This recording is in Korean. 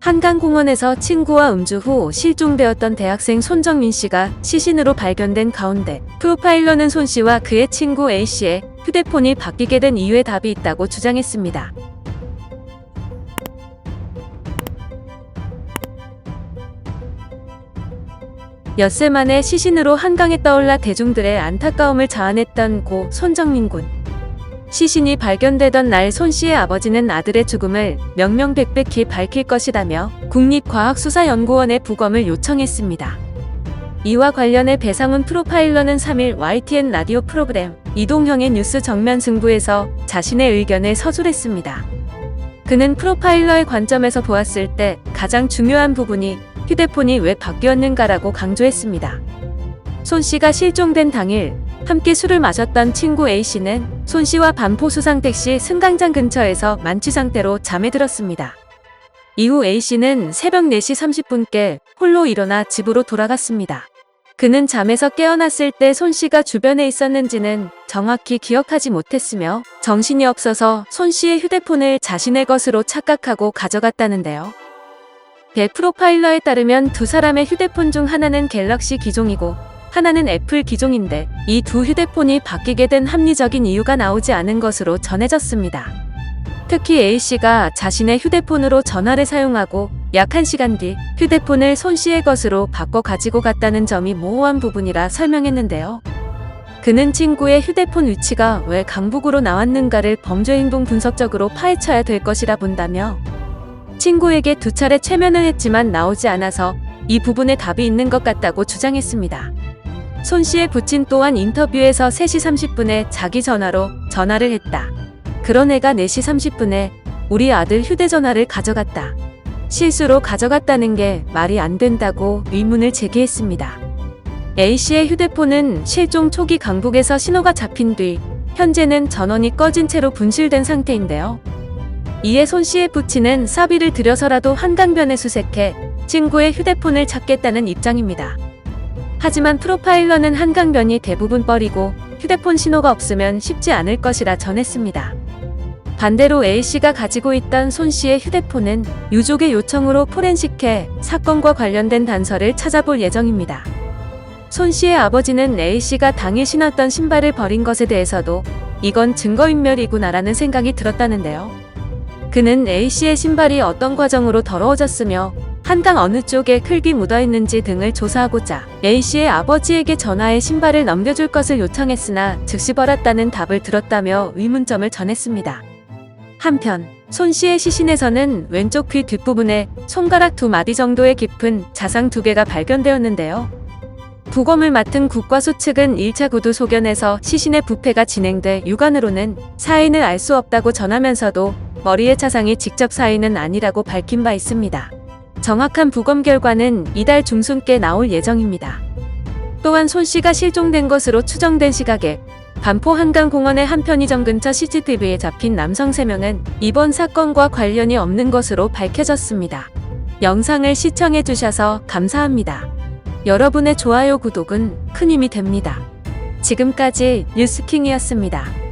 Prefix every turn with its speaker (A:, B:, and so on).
A: 한강공원에서 친구와 음주 후 실종되었던 대학생 손정민 씨가 시신으로 발견된 가운데 프로파일러는 손 씨와 그의 친구 A 씨의 휴대폰이 바뀌게 된 이유에 답이 있다고 주장했습니다. 엿새 만에 시신으로 한강에 떠올라 대중들의 안타까움을 자아냈던 고 손정민 군. 시신이 발견되던 날 손 씨의 아버지는 아들의 죽음을 명명백백히 밝힐 것이다며 국립과학수사연구원에 부검을 요청했습니다. 이와 관련해 배상훈 프로파일러는 3일 YTN 라디오 프로그램 이동형의 뉴스 정면 승부에서 자신의 의견을 서술했습니다. 그는 프로파일러의 관점에서 보았을 때 가장 중요한 부분이 휴대폰이 왜 바뀌었는가라고 강조했습니다. 손 씨가 실종된 당일 함께 술을 마셨던 친구 A 씨는 손 씨와 반포 수상택시 승강장 근처에서 만취 상태로 잠에 들었습니다. 이후 A 씨는 새벽 4시 30분께 홀로 일어나 집으로 돌아갔습니다. 그는 잠에서 깨어났을 때 손 씨가 주변에 있었는지는 정확히 기억하지 못했으며 정신이 없어서 손 씨의 휴대폰을 자신의 것으로 착각하고 가져갔다는데요. 배 프로파일러에 따르면 두 사람의 휴대폰 중 하나는 갤럭시 기종이고 하나는 애플 기종인데 이 두 휴대폰이 바뀌게 된 합리적인 이유가 나오지 않은 것으로 전해졌습니다. 특히 A씨가 자신의 휴대폰으로 전화를 사용하고 약 1시간 뒤 휴대폰을 손 씨의 것으로 바꿔 가지고 갔다는 점이 모호한 부분이라 설명했는데요. 그는 친구의 휴대폰 위치가 왜 강북으로 나왔는가를 범죄 행동 분석적으로 파헤쳐야 될 것이라 본다며 친구에게 두 차례 최면을 했지만 나오지 않아서 이 부분에 답이 있는 것 같다고 주장했습니다. 손 씨의 부친 또한 인터뷰에서 3시 30분에 자기 전화로 전화를 했다. 그런 애가 4시 30분에 우리 아들 휴대전화를 가져갔다. 실수로 가져갔다는 게 말이 안 된다고 의문을 제기했습니다. A씨의 휴대폰은 실종 초기 강북에서 신호가 잡힌 뒤 현재는 전원이 꺼진 채로 분실된 상태인데요. 이에 손 씨의 부친은 사비를 들여서라도 한강변에 수색해 친구의 휴대폰을 찾겠다는 입장입니다. 하지만 프로파일러는 한강변이 대부분 뻘이고 휴대폰 신호가 없으면 쉽지 않을 것이라 전했습니다. 반대로 A씨가 가지고 있던 손 씨의 휴대폰은 유족의 요청으로 포렌식해 사건과 관련된 단서를 찾아볼 예정입니다. 손 씨의 아버지는 A씨가 당일 신었던 신발을 버린 것에 대해서도 이건 증거인멸이구나라는 생각이 들었다는데요. 그는 A씨의 신발이 어떤 과정으로 더러워졌으며 한강 어느 쪽에 흙이 묻어 있는지 등을 조사하고자 A씨의 아버지에게 전화해 신발을 넘겨줄 것을 요청했으나 즉시 벌었다는 답을 들었다며 의문점을 전했습니다. 한편 손 씨의 시신에서는 왼쪽 귀 뒷부분에 손가락 두 마디 정도의 깊은 자상 두 개가 발견되었는데요. 부검을 맡은 국과수 측은 1차 구두 소견에서 시신의 부패가 진행돼 육안으로는 사인을 알 수 없다고 전하면서도 머리의 차상이 직접 사인은 아니라고 밝힌 바 있습니다. 정확한 부검 결과는 이달 중순께 나올 예정입니다. 또한 손 씨가 실종된 것으로 추정된 시각에 반포 한강공원의 한 편의점 근처 CCTV에 잡힌 남성 3명은 이번 사건과 관련이 없는 것으로 밝혀졌습니다. 영상을 시청해 주셔서 감사합니다. 여러분의 좋아요, 구독은 큰 힘이 됩니다. 지금까지 뉴스킹이었습니다.